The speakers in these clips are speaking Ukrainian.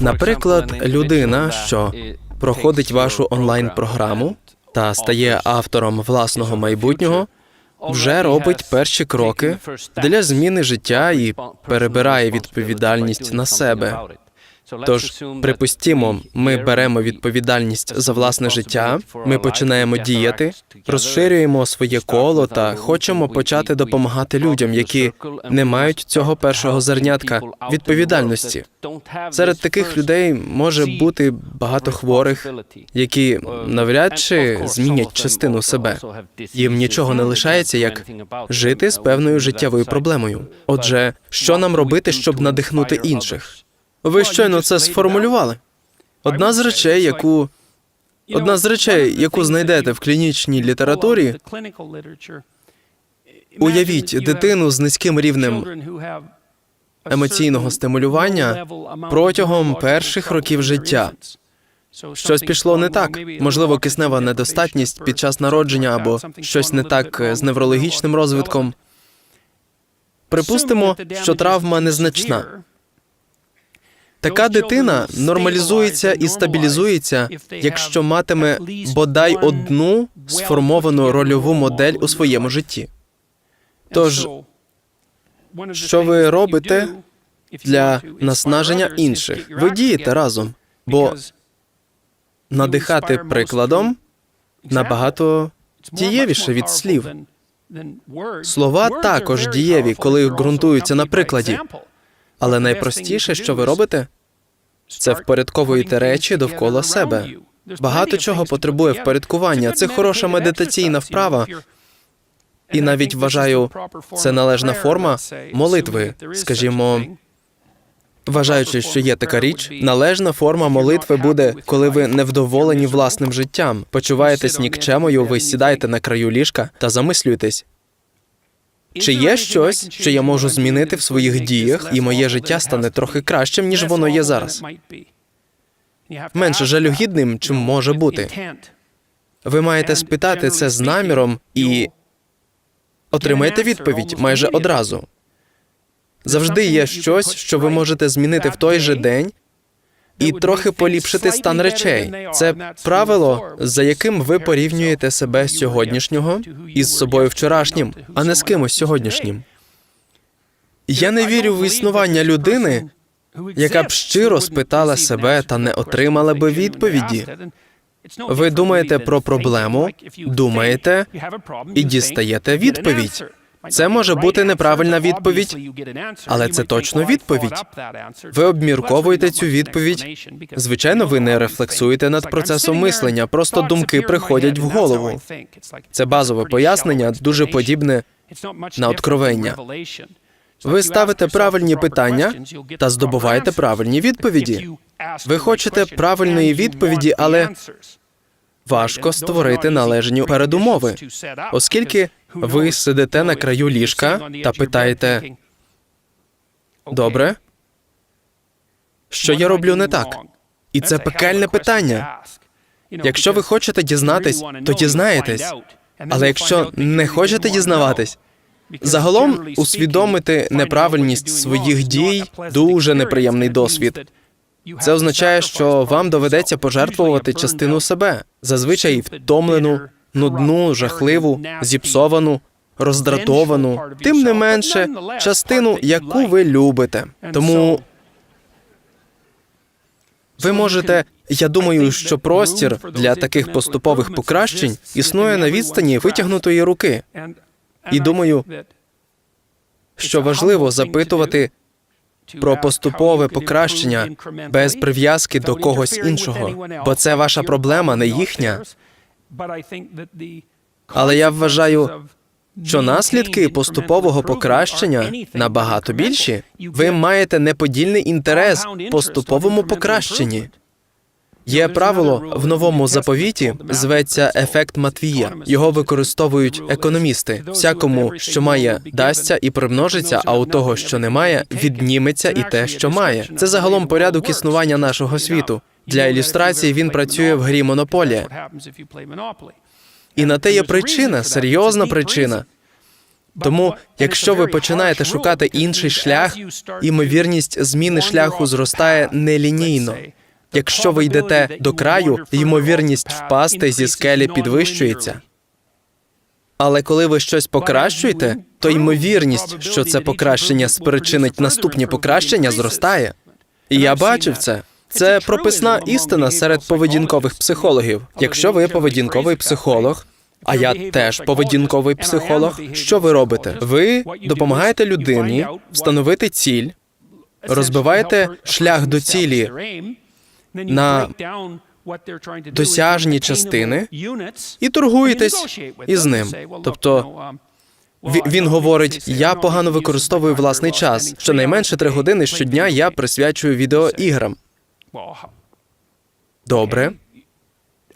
Наприклад, людина, що проходить вашу онлайн-програму та стає автором власного майбутнього, вже робить перші кроки для зміни життя і перебирає відповідальність на себе. Тож, припустімо, ми беремо відповідальність за власне життя, ми починаємо діяти, розширюємо своє коло та хочемо почати допомагати людям, які не мають цього першого зернятка відповідальності. Серед таких людей може бути багато хворих, які навряд чи змінять частину себе. Їм нічого не лишається, як жити з певною життєвою проблемою. Отже, що нам робити, щоб надихнути інших? Ви щойно це сформулювали. Одна з речей, яку одна з речей, яку знайдете в клінічній літературі, уявіть дитину з низьким рівнем емоційного стимулювання протягом перших років життя. Щось пішло не так. Можливо, киснева недостатність під час народження або щось не так з неврологічним розвитком. Припустимо, що травма незначна. Така дитина нормалізується і стабілізується, якщо матиме бодай одну сформовану рольову модель у своєму житті. Тож, що ви робите для наснаження інших? Ви дієте разом, бо надихати прикладом набагато дієвіше від слів. Слова також дієві, коли ґрунтуються на прикладі. Але найпростіше, що ви робите, це впорядковуєте речі довкола себе. Багато чого потребує впорядкування. Це хороша медитаційна вправа. І навіть вважаю, це належна форма молитви, скажімо. Вважаючи, що є така річ, належна форма молитви буде, коли ви невдоволені власним життям, почуваєтесь нікчемою, ви сідаєте на краю ліжка та замислюєтесь. Чи є щось, що я можу змінити в своїх діях, і моє життя стане трохи кращим, ніж воно є зараз? Менше жалюгідним, чим може бути. Ви маєте спитати це з наміром і отримаєте відповідь майже одразу. Завжди є щось, що ви можете змінити в той же день і трохи поліпшити стан речей. Це правило, за яким ви порівнюєте себе сьогоднішнього із собою вчорашнім, а не з кимось сьогоднішнім. Я не вірю в існування людини, яка б щиро спитала себе та не отримала би відповіді. Ви думаєте про проблему, думаєте і дістаєте відповідь. Це може бути неправильна відповідь, але це точно відповідь. Ви обмірковуєте цю відповідь. Звичайно, ви не рефлексуєте над процесом мислення, просто думки приходять в голову. Це базове пояснення, дуже подібне на откровення. Ви ставите правильні питання та здобуваєте правильні відповіді. Ви хочете правильної відповіді, але важко створити належні передумови, оскільки ви сидите на краю ліжка та питаєте: добре, що я роблю не так? І це пекельне питання. Якщо ви хочете дізнатись, то дізнаєтесь. Але якщо не хочете дізнаватись, загалом усвідомити неправильність своїх дій дуже неприємний досвід. Це означає, що вам доведеться пожертвувати частину себе, зазвичай втомлену, нудну, жахливу, зіпсовану, роздратовану, тим не менше, частину, яку ви любите. Тому ви можете. Я думаю, що простір для таких поступових покращень існує на відстані витягнутої руки. І думаю, що важливо запитувати про поступове покращення без прив'язки до когось іншого, бо це ваша проблема, не їхня. Але я вважаю, що наслідки поступового покращення набагато більші. Ви маєте неподільний інтерес в поступовому покращенні. Є правило в новому заповіті, зветься ефект Матвія. Його використовують економісти. Всякому, що має, дасться і примножиться, а у того, що немає, відніметься і те, що має. Це загалом порядок існування нашого світу. Для ілюстрації він працює в грі монополія. І на те є причина, серйозна причина. Тому, якщо ви починаєте шукати інший шлях, ймовірність зміни шляху зростає нелінійно. Якщо ви йдете до краю, ймовірність впасти зі скелі підвищується. Але коли ви щось покращуєте, то ймовірність, що це покращення спричинить наступні покращення, зростає. І я бачив це. Це прописна істина серед поведінкових психологів. Якщо ви поведінковий психолог, а я теж поведінковий психолог, що ви робите? Ви допомагаєте людині встановити ціль, розбиваєте шлях до цілі на досяжні частини і торгуєтесь із ним. Тобто ві- він говорить: я погано використовую власний час. Щонайменше три години щодня я присвячую відеоіграм. Добре.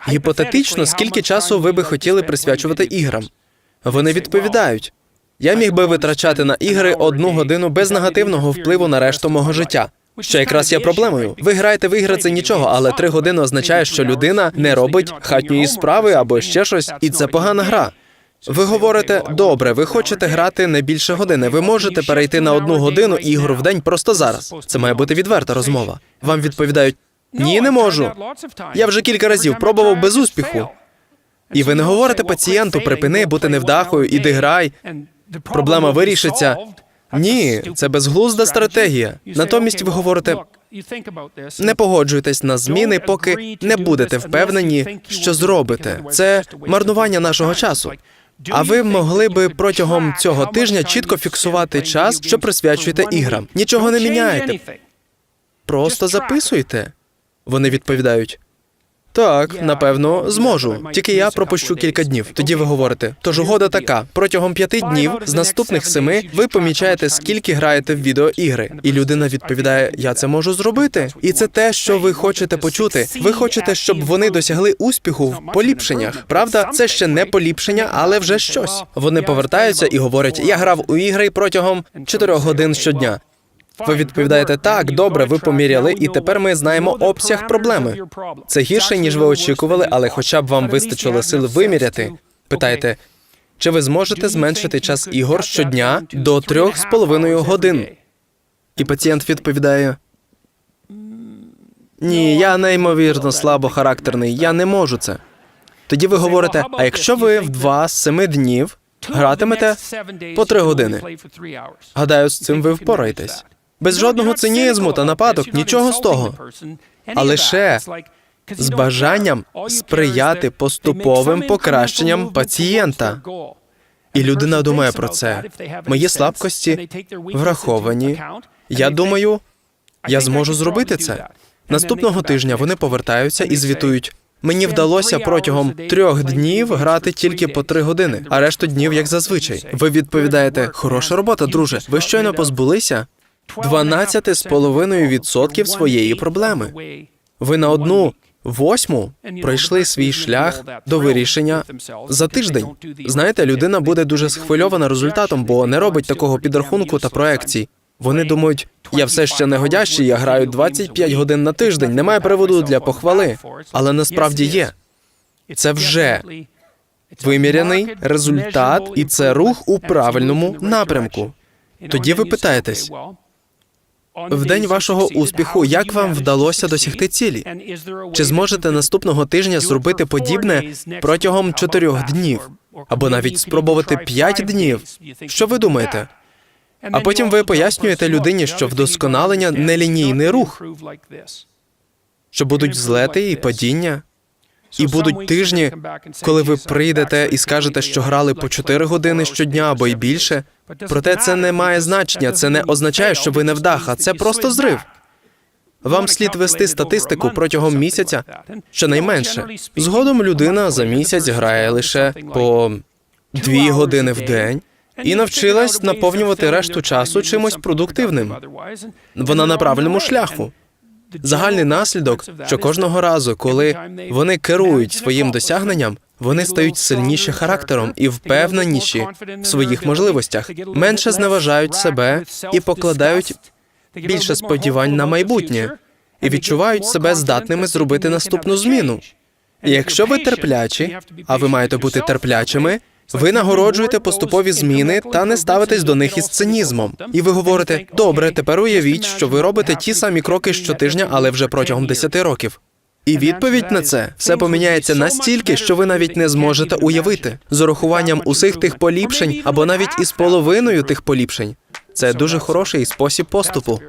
Гіпотетично, скільки часу ви би хотіли присвячувати іграм? Вони відповідають: я міг би витрачати на ігри одну годину без негативного впливу на решту мого життя. Що якраз є проблемою. Ви граєте в ігри, це нічого, але три години означає, що людина не робить хатньої справи або ще щось, і це погана гра. Ви говорите, добре, ви хочете грати не більше години. Ви можете перейти на одну годину ігор в день просто зараз. Це має бути відверта розмова. Вам відповідають: ні, не можу. Я вже кілька разів пробував без успіху. І ви не говорите пацієнту, припини бути невдахою, іди грай. Проблема вирішиться. Ні, це безглузда стратегія. Натомість ви говорите, не погоджуйтесь на зміни, поки не будете впевнені, що зробите. Це марнування нашого часу. А ви могли би протягом цього тижня чітко фіксувати час, що присвячуєте іграм. Нічого не міняєте, просто записуйте. Вони відповідають. Так, напевно, зможу. Тільки я пропущу кілька днів. Тоді ви говорите. Тож угода така: протягом п'яти днів з наступних семи ви помічаєте, скільки граєте в відеоігри. І людина відповідає: Я це можу зробити. І це те, що ви хочете почути. Ви хочете, щоб вони досягли успіху в поліпшеннях. Правда, це ще не поліпшення, але вже щось. Вони повертаються і говорять: Я грав у ігри протягом чотирьох годин щодня. Ви відповідаєте так, добре, ви поміряли, і тепер ми знаємо обсяг проблеми. Це гірше, ніж ви очікували, але хоча б вам вистачило сил виміряти. Питаєте, чи ви зможете зменшити час ігор щодня до трьох з половиною годин? І пацієнт відповідає: Ні, я неймовірно слабохарактерний, я не можу це. Тоді ви говорите: а якщо ви в два з семи днів гратимете по три години? Гадаю, з цим ви впораєтесь. Без жодного цинізму та нападок, нічого з того. А лише з бажанням сприяти поступовим покращенням пацієнта. І людина думає про це. Мої слабкості враховані. Я думаю, я зможу зробити це. Наступного тижня вони повертаються і звітують. Мені вдалося протягом трьох днів грати тільки по три години, а решту днів як зазвичай. Ви відповідаєте: хороша робота, друже. Ви щойно позбулися 12,5% своєї проблеми. Ви на одну восьму пройшли свій шлях до вирішення за тиждень. Знаєте, людина буде дуже схвильована результатом, бо не робить такого підрахунку та проекцій. Вони думають, я все ще негодящий, я граю 25 годин на тиждень, немає приводу для похвали. Але насправді є. Це вже виміряний результат, і це рух у правильному напрямку. Тоді ви питаєтесь, в день вашого успіху, як вам вдалося досягти цілі? Чи зможете наступного тижня зробити подібне протягом чотирьох днів, або навіть спробувати п'ять днів? Що ви думаєте? А потім ви пояснюєте людині, що вдосконалення нелінійний рух, що будуть злети і падіння, і будуть тижні, коли ви прийдете і скажете, що грали по 4 години щодня або й більше. Проте це не має значення, це не означає, що ви не вдаха, це просто зрив. Вам слід вести статистику протягом місяця, щонайменше. Згодом людина за місяць грає лише по дві години в день і навчилась наповнювати решту часу чимось продуктивним. Вона на правильному шляху. Загальний наслідок, що кожного разу, коли вони керують своїм досягненням, вони стають сильніші характером і впевненіші в своїх можливостях, менше зневажають себе і покладають більше сподівань на майбутнє і відчувають себе здатними зробити наступну зміну. І якщо ви терплячі, а ви маєте бути терплячими, Ви нагороджуєте поступові зміни та не ставитесь до них із цинізмом. І ви говорите: добре, тепер уявіть, що ви робите ті самі кроки щотижня, але вже протягом 10 років. І відповідь на це все поміняється настільки, що ви навіть не зможете уявити з урахуванням усіх тих поліпшень або навіть із половиною тих поліпшень. Це дуже хороший спосіб поступу.